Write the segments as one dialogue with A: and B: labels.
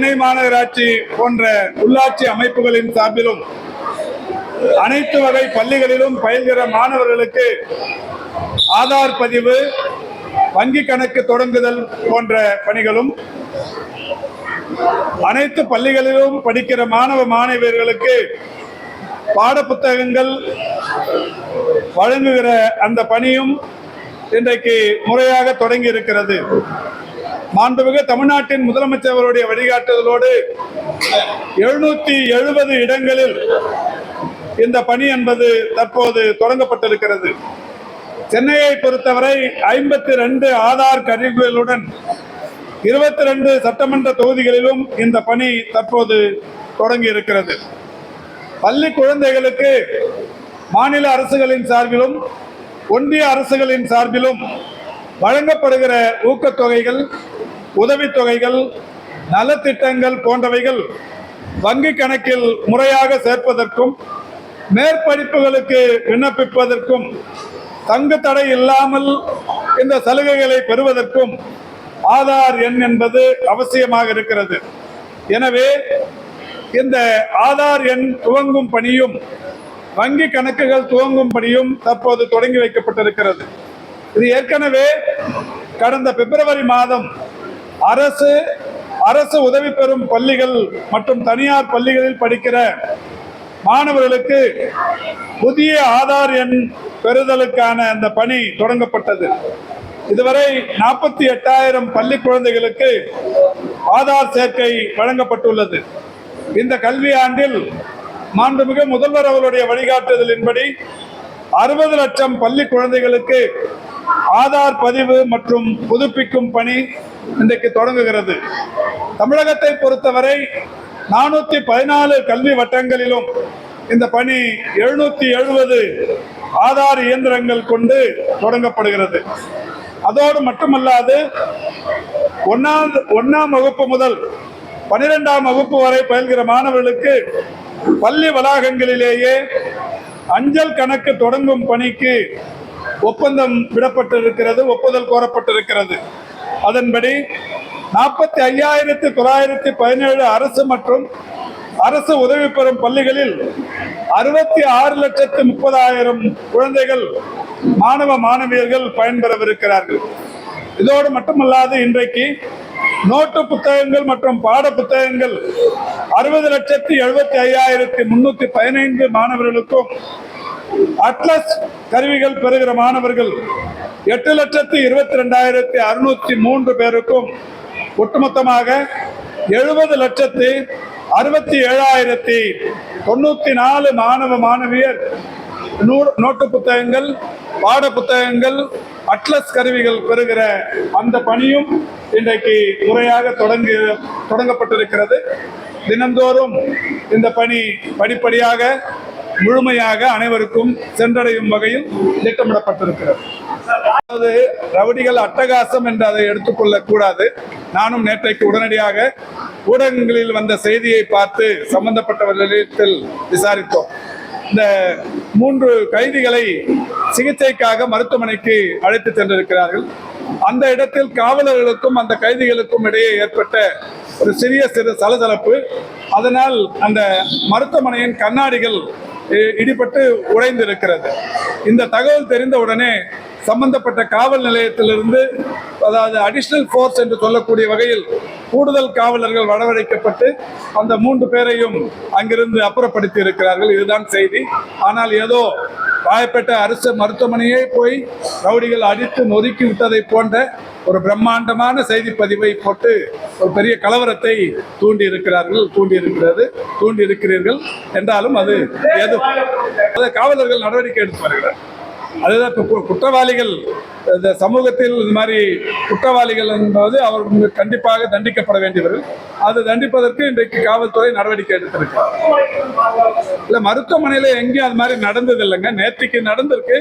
A: சென்னை மாநகராட்சி போன்ற உள்ளாட்சி அமைப்புகளின் சார்பிலும் அனைத்து வகை பள்ளிகளிலும் பயில்கிற மாணவர்களுக்கு ஆதார் பதிவு வங்கி கணக்கு தொடங்குதல் போன்ற பணிகளும் அனைத்து பள்ளிகளிலும் படிக்கிற மாணவ மாணவியர்களுக்கு பாடப்புத்தகங்கள் வழங்குகிற அந்த பணியும் இன்றைக்கு முறையாக தொடங்கி இருக்கிறது மாண்புமிகு தமிழ்நாட்டின் முதலமைச்சர் அவருடைய வழிகாட்டுதலோடு எழுநூத்தி எழுபது இடங்களில் இந்த பணி என்பது தற்போது தொடங்கப்பட்டிருக்கிறது. சென்னையை பொறுத்தவரை ஐம்பத்தி ரெண்டு ஆதார் கருவிகளுடன் இருபத்தி ரெண்டு சட்டமன்ற தொகுதிகளிலும் இந்த பணி தற்போது தொடங்கி இருக்கிறது பள்ளி குழந்தைகளுக்கு மாநில அரசுகளின் சார்பிலும் ஒன்றிய அரசுகளின் சார்பிலும் வழங்கப்படுகிற ஊக்கத்தொகைகள் உதவித்தொகைகள் நலத்திட்டங்கள் போன்றவைகள் வங்கி கணக்கில் முறையாக சேர்ப்பதற்கும் மேற்படிப்புகளுக்கு விண்ணப்பிப்பதற்கும் தங்கு தடை இல்லாமல் இந்த சலுகைகளை பெறுவதற்கும் ஆதார் எண் என்பது அவசியமாக இருக்கிறது. எனவே இந்த ஆதார் எண் துவங்கும் பணியும் வங்கி கணக்குகள் துவங்கும் பணியும் தற்போது தொடங்கி வைக்கப்பட்டிருக்கிறது. இது ஏற்கனவே கடந்த பிப்ரவரி மாதம் அரசு அரசு உதவி பெறும் பள்ளிகள் மற்றும் தனியார் பள்ளிகளில் படிக்கிற மாணவர்களுக்கு புதிய ஆதார் எண் பெறுதலுக்கான அந்த பணி தொடங்கப்பட்டது. இதுவரை நாற்பத்தி எட்டாயிரம் பள்ளி குழந்தைகளுக்கு ஆதார் சேர்க்கை வழங்கப்பட்டுள்ளது. இந்த கல்வி ஆண்டில் மாண்புமிகு முதல்வர் அவருடைய வழிகாட்டுதலின்படி அறுபது லட்சம் பள்ளி குழந்தைகளுக்கு ஆதார் பதிவு மற்றும் புதுப்பிக்கும் பணி இன்றைக்கு தொடங்குகிறது. தமிழகத்தை பொறுத்தவரை நானூத்தி பதினாலு கல்வி வட்டங்களிலும் இந்த பணி எழுநூத்தி எழுபது ஆதார் இயந்திரங்கள் கொண்டு தொடங்கப்படுகிறது. அதோடு மட்டுமல்லாது ஒன்னாம் ஒன்னாம் வகுப்பு முதல் பனிரெண்டாம் வகுப்பு வரை பயில்கிற மாணவர்களுக்கு பள்ளி வளாகங்களிலேயே அஞ்சல் கணக்கு தொடங்கும் பணிக்கு ஒப்பந்தம் விடப்பட்டிருக்கிறது ஒப்புதல் கோரப்பட்டிருக்கிறது. அதன்படி நாற்பத்தி ஐயாயிரத்தி தொள்ளாயிரத்தி பதினேழு அரசு மற்றும் அரசு உதவி பெறும் பள்ளிகளில் அறுபத்தி ஆறு லட்சத்து முப்பதாயிரம் குழந்தைகள் மாணவ மாணவியர்கள் பயன்பெறவிருக்கிறார்கள். இதோடு மட்டுமல்லாது இன்றைக்கு நோட்டு புத்தகங்கள் மற்றும் பாட புத்தகங்கள் அறுபது லட்சத்தி எழுபத்தி ஐயாயிரத்தி முன்னூத்தி பதினைந்து மாணவர்களுக்கும் அட்லஸ் கருவிகள் பெறுகிற மாணவர்கள் எட்டு லட்சத்தி இருபத்தி ரெண்டாயிரத்தி அறுநூத்தி மூன்று பேருக்கும் ஒட்டுமொத்தமாக எழுபது லட்சத்தி அறுபத்தி ஏழாயிரத்தி தொண்ணூத்தி நாலு மாணவ மாணவியர் நோட்டு புத்தகங்கள் பாட புத்தகங்கள் அட்லஸ் கருவிகள் பெறுகிற அந்த பணியும் இன்றைக்கு முறையாக தொடங்கி தொடங்கப்பட்டிருக்கிறது. தினந்தோறும் இந்த பணி படிப்படியாக முழுமையாக அனைவருக்கும் சென்றடையும் வகையில் திட்டமிடப்பட்டிருக்கிறது. அதாவது ரவுடிகள் அட்டகாசம் என்று அதை எடுத்துக்கொள்ள கூடாது நானும் நேற்றைக்கு உடனடியாக ஊடகங்களில் வந்த செய்தியை பார்த்து சம்பந்தப்பட்டவர்களிடத்தில் விசாரித்தோம். இந்த மூன்று கைதிகளை சிகிச்சைக்காக மருத்துவமனைக்கு அழைத்து சென்றிருக்கிறார்கள். அந்த இடத்தில் காவலர்களுக்கும் அந்த கைதிகளுக்கும் இடையே ஏற்பட்ட ஒரு சிறிய சிறு சலசலப்பு. அதனால் அந்த மருத்துவமனையின் கண்ணாடிகள் இடிபட்டு உடைந்திருக்கிறது. இந்த தகவல் தெரிந்த உடனே சம்பந்தப்பட்ட காவல் நிலையத்திலிருந்து அதாவது அடிஷனல் ஃபோர்ஸ் என்று சொல்லக்கூடிய வகையில் கூடுதல் காவலர்கள் வரவழைக்கப்பட்டு அந்த மூன்று பேரையும் அங்கிருந்து அப்புறப்படுத்தி இருக்கிறார்கள் இதுதான் செய்தி. ஆனால் ஏதோ ராயப்பேட்டை அரசு மருத்துவமனையே போய் ரவுடிகள் அடித்து நொறுக்கி விட்டதை போன்ற ஒரு பிரம்மாண்டமான செய்தி பதிவை போட்டு ஒரு பெரிய கலவரத்தை தூண்டி இருக்கிறார்கள் தூண்டி இருக்கிறது தூண்டி இருக்கிறீர்கள் என்றாலும் அது ஏதோ அது காவலர்கள் நடவடிக்கை எடுத்து வருகிறார் அதுதான் இப்போ குற்றவாளிகள் இந்த சமூகத்தில் இந்த மாதிரி குற்றவாளிகள் என்பது அவர்கள் கண்டிப்பாக தண்டிக்கப்பட வேண்டியவர்கள். அது தண்டிப்பதற்கு இன்றைக்கு காவல்துறை நடவடிக்கை எடுத்திருக்கிறார் இல்லை மருத்துவமனையில் எங்கேயும் அது மாதிரி நடந்தது இல்லைங்க. நேற்றுக்கு நடந்திருக்கு.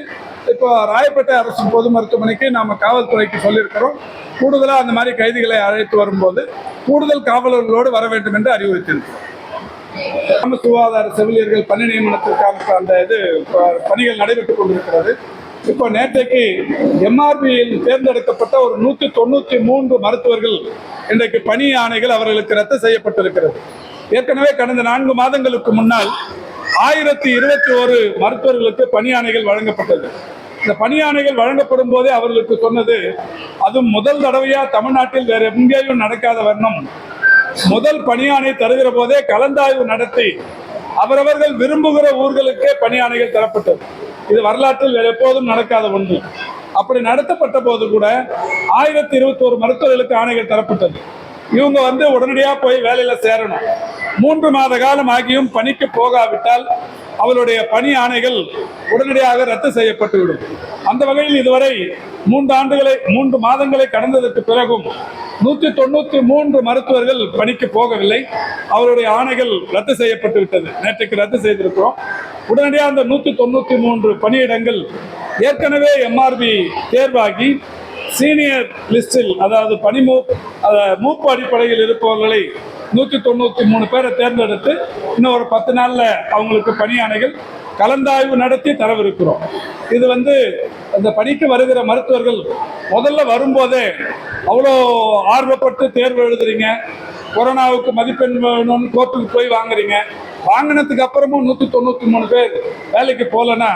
A: இப்போ ராயப்பேட்டை அரசு பொது மருத்துவமனைக்கு நாம் காவல்துறைக்கு சொல்லியிருக்கிறோம். கூடுதலாக அந்த மாதிரி கைதிகளை அழைத்து வரும்போது கூடுதல் காவலர்களோடு வர வேண்டும் என்று அறிவுறுத்தியிருக்கிறோம். கிராம சுகாதார செவிலியர்கள் பணி நியமனத்திற்கான அந்த இது பணிகள் நடைபெற்றுக் கொண்டிருக்கிறது. இப்போ நேற்றைக்கு எம்ஆர்பியில் தேர்ந்தெடுக்கப்பட்ட ஒரு நூற்றி தொண்ணூற்றி மூன்று மருத்துவர்கள் இன்றைக்கு பணி ஆணைகள் அவர்களுக்கு ரத்து செய்யப்பட்டிருக்கிறது. ஏற்கனவே கடந்த நான்கு மாதங்களுக்கு முன்னால் ஆயிரத்தி இருபத்தி ஒரு மருத்துவர்களுக்கு பணி ஆணைகள் வழங்கப்பட்டது. இந்த பணியானைகள் வழங்கப்படும் போதே அவர்களுக்கு சொன்னது அதுவும் முதல் தடவையா? தமிழ்நாட்டில் வேற எங்கேயும் நடக்காத வண்ணம் முதல் பணியாணை தருகிற போதே கலந்தாய்வு நடத்தி அவரவர்கள் விரும்புகிற ஊர்களுக்கே பணியாணைகள் தரப்பட்டது. இது வரலாற்றில் எப்போதும் நடக்காத ஒன்று. அப்படி நடத்தப்பட்ட போது கூட ஆயிரத்தி இருபத்தி ஒரு மருத்துவர்களுக்கு ஆணைகள் தரப்பட்டது. இவங்க வந்து உடனடியாக போய் வேலையில சேரணும். மூன்று மாத காலம் ஆகியும் பணிக்கு போகாவிட்டால் அவருடைய பணி ஆணைகள் உடனடியாக ரத்து செய்யப்பட்டுவிடும். அந்த வகையில் இதுவரை மூன்று ஆண்டுகளை மூன்று மாதங்களை கடந்ததற்கு பிறகும் நூற்றி தொண்ணூற்றி மூன்று மருத்துவர்கள் பணிக்கு போகவில்லை. அவருடைய ஆணைகள் ரத்து செய்யப்பட்டு விட்டது. நேற்றைக்கு ரத்து செய்திருக்கிறோம். உடனடியாக அந்த நூற்றி தொண்ணூற்றி மூன்று பணியிடங்கள் ஏற்கனவே எம்ஆர்பி தேர்வாகி சீனியர் லிஸ்டில் அதாவது பணி மூப் மூப்பு அடிப்படையில் இருப்பவர்களை நூற்றி தொண்ணூற்றி மூணு பேரை தேர்ந்தெடுத்து இன்னும் ஒரு பத்து நாளில் அவங்களுக்கு பணியானைகள் கலந்தாய்வு நடத்தி தரவிருக்கிறோம். இது வந்து அந்த பணிக்கு வருகிற மருத்துவர்கள் முதல்ல வரும்போதே அவ்வளோ ஆர்வப்பட்டு தேர்வு எழுதுறீங்க. கொரோனாவுக்கு மதிப்பெண் வேணும்னு கோர்ட்டுக்கு போய் வாங்குறீங்க. வாங்கினதுக்கு அப்புறமும் நூற்றி தொண்ணூற்றி மூணு பேர் வேலைக்கு போகலன்னா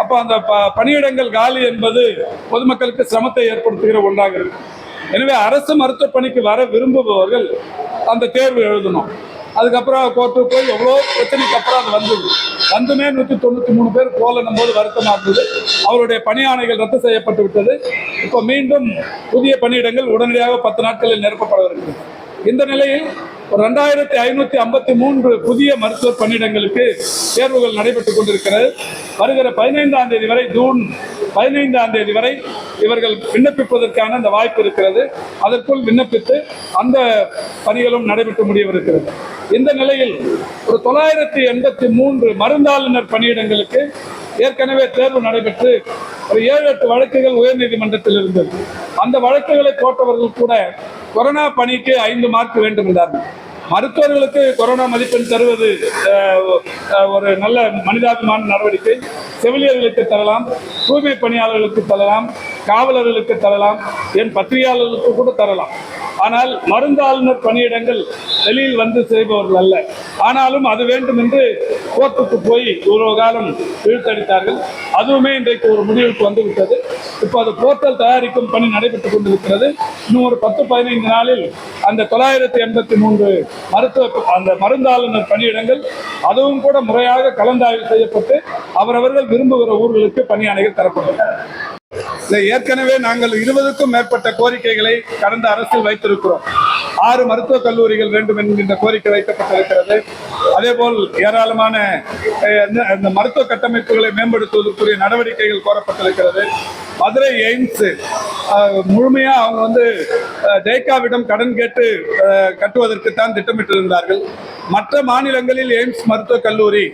A: அப்போ அந்த ப பணியிடங்கள் காலி என்பது பொதுமக்களுக்கு சிரமத்தை ஏற்படுத்துகிற ஒன்றாக இருக்கு. எனவே அரசு மருத்துவ பணிக்கு வர விரும்புபவர்கள் அந்த தேர்வு எழுதணும். அதுக்கப்புறம் கோர்ட்டுக்கு போய் எவ்வளோ பிரச்சனைக்கு அப்புறம் அது வந்துடும். வந்துமே நூற்றி தொண்ணூற்றி மூணு பேர் கோலனும் போது வருத்தமாக இருந்தது அவருடைய பணியாணைகள் ரத்து செய்யப்பட்டு விட்டது. இப்போ மீண்டும் புதிய பணியிடங்கள் உடனடியாக பத்து நாட்களில் நிரப்பப்படவிருக்கிறது இந்த நிலையில் ஒரு ரெண்டாயிரத்தி ஐநூற்றி ஐம்பத்தி மூன்று புதிய மருத்துவ பணியிடங்களுக்கு தேர்வுகள் நடைபெற்றுக் கொண்டிருக்கிறது. வருகிற பதினைந்தாம் தேதி வரை ஜூன் பதினைந்தாம் தேதி வரை இவர்கள் விண்ணப்பிப்பதற்கான அந்த வாய்ப்பு இருக்கிறது. அதற்குள் விண்ணப்பித்து அந்த பணிகளும் நடைபெற்று முடியவிருக்கிறது இந்த நிலையில் ஒரு தொள்ளாயிரத்தி எண்பத்தி மூன்று மருந்தாளுநர் பணியிடங்களுக்கு ஏற்கனவே தேர்வு நடைபெற்று ஒரு ஏழு எட்டு வழக்குகள் உயர்நீதிமன்றத்தில் இருந்தது. அந்த வழக்குகளை போட்டவர்கள் கூட கொரோனா பணிக்கு ஐந்து மார்க் வேண்டும் என்றார்கள். மருத்துவர்களுக்கு கொரோனா மதிப்பெண் தருவது ஒரு நல்ல மனிதாபிமான நடவடிக்கை. செவிலியர்களுக்கு தரலாம் தூய்மை பணியாளர்களுக்கு தரலாம் காவலர்களுக்கு தரலாம் என் பத்திரிகையாளர்களுக்கு கூட தரலாம். ஆனால் மருந்தாளுநர் பணியிடங்கள் வெளியில் வந்து செய்பவர்கள் அல்ல. ஆனாலும் அது வேண்டும் என்று கோர்ட்டுக்கு போய் இவ்வளவு காலம் இழுத்தடித்தார்கள். அதுவுமே இன்றைக்கு ஒரு முடிவுக்கு வந்துவிட்டது. இப்போ அது போர்ட்டல் தயாரிக்கும் பணி நடைபெற்றுக் கொண்டிருக்கிறது. இன்னும் ஒரு பத்து பதினைந்து நாளில் அந்த தொள்ளாயிரத்தி எண்பத்தி மூன்று மருத்துவ அந்த மருந்தாளுநர் பணியிடங்கள் அதுவும் கூட முறையாக கலந்தாய்வு செய்யப்பட்டு அவரவர்கள் விரும்புகிற ஊர்களுக்கு பணியாணைகள் தரப்படும் ஏற்கனவே நாங்கள் இருபதுக்கும் மேற்பட்ட கோரிக்கைகளை கடந்த அரசில் வைத்திருக்கிறோம். ஆறு மருத்துவக் கல்லூரிகள் வேண்டும் என்கின்ற கோரிக்கை வைக்கப்பட்டிருக்கிறது. அதேபோல் ஏராளமான இந்த மருத்துவ கட்டமைப்புகளை மேம்படுத்துவதற்குரிய நடவடிக்கைகள் கோரப்பட்டிருக்கிறது. மதுரை எய்ம்ஸ் முழுமையாக அவங்க வந்து ஜெய்காவிடம் கடன் கேட்டு கட்டுவதற்கு கட்டுவதற்குத்தான் திட்டமிட்டிருந்தார்கள். மற்ற மாநிலங்களில் எய்ம்ஸ் மருத்துவக் கல்லூரி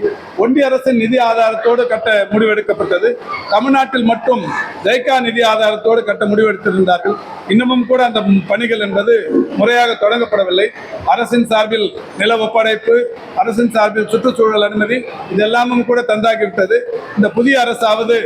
A: ஒன்றிய அரசின் நிதி ஆதாரத்தோடு கட்ட முடிவெடுக்கப்பட்டது. தமிழ்நாட்டில் மட்டும் ஜெய்கா நிதி ஆதாரத்தோடு கட்ட முடிவெடுத்திருந்தார்கள். இன்னமும் கூட அந்த பணிகள் என்பது முறையாக தொடங்கப்படவில்லை. அரசின் சார்பில் நில ஒப்படைப்பு அரசின் சார்பில் சுற்றுச்சூழல் அனுமதி இதெல்லாமும் கூட தந்தாகிவிட்டது. இந்த புதிய அரசாவது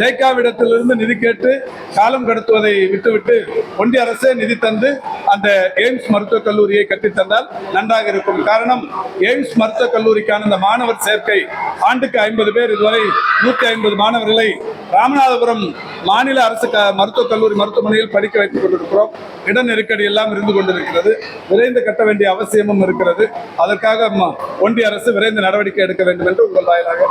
A: ஜெய்காவிடத்திலிருந்து நிதிக்கு கேட்டு காலம் கடத்துவதை விட்டுவிட்டு ஒன்றிய அரசே நிதி தந்து அந்த எய்ம்ஸ் மருத்துவக் கல்லூரியை கட்டித் தந்தால் நன்றாக இருக்கும். காரணம் எய்ம்ஸ் மருத்துவக் கல்லூரிக்கான இந்த மாணவர் சேர்க்கை. ஆண்டுக்கு ஐம்பது பேர் இதுவரை நூற்றி ஐம்பது மாணவர்களை ராமநாதபுரம் மாநில அரசு க- மருத்துவக் கல்லூரி மருத்துவமனையில் படிக்க வைத்துக் கொண்டிருக்கிறோம். இட நெருக்கடி எல்லாம் இருந்து கொண்டிருக்கிறது. விரைந்து கட்ட வேண்டிய அவசியமும் இருக்கிறது. அதற்காக ம- ஒன்றிய அரசு விரைந்து நடவடிக்கை எடுக்க வேண்டும் என்று உங்கள் வாயிலாக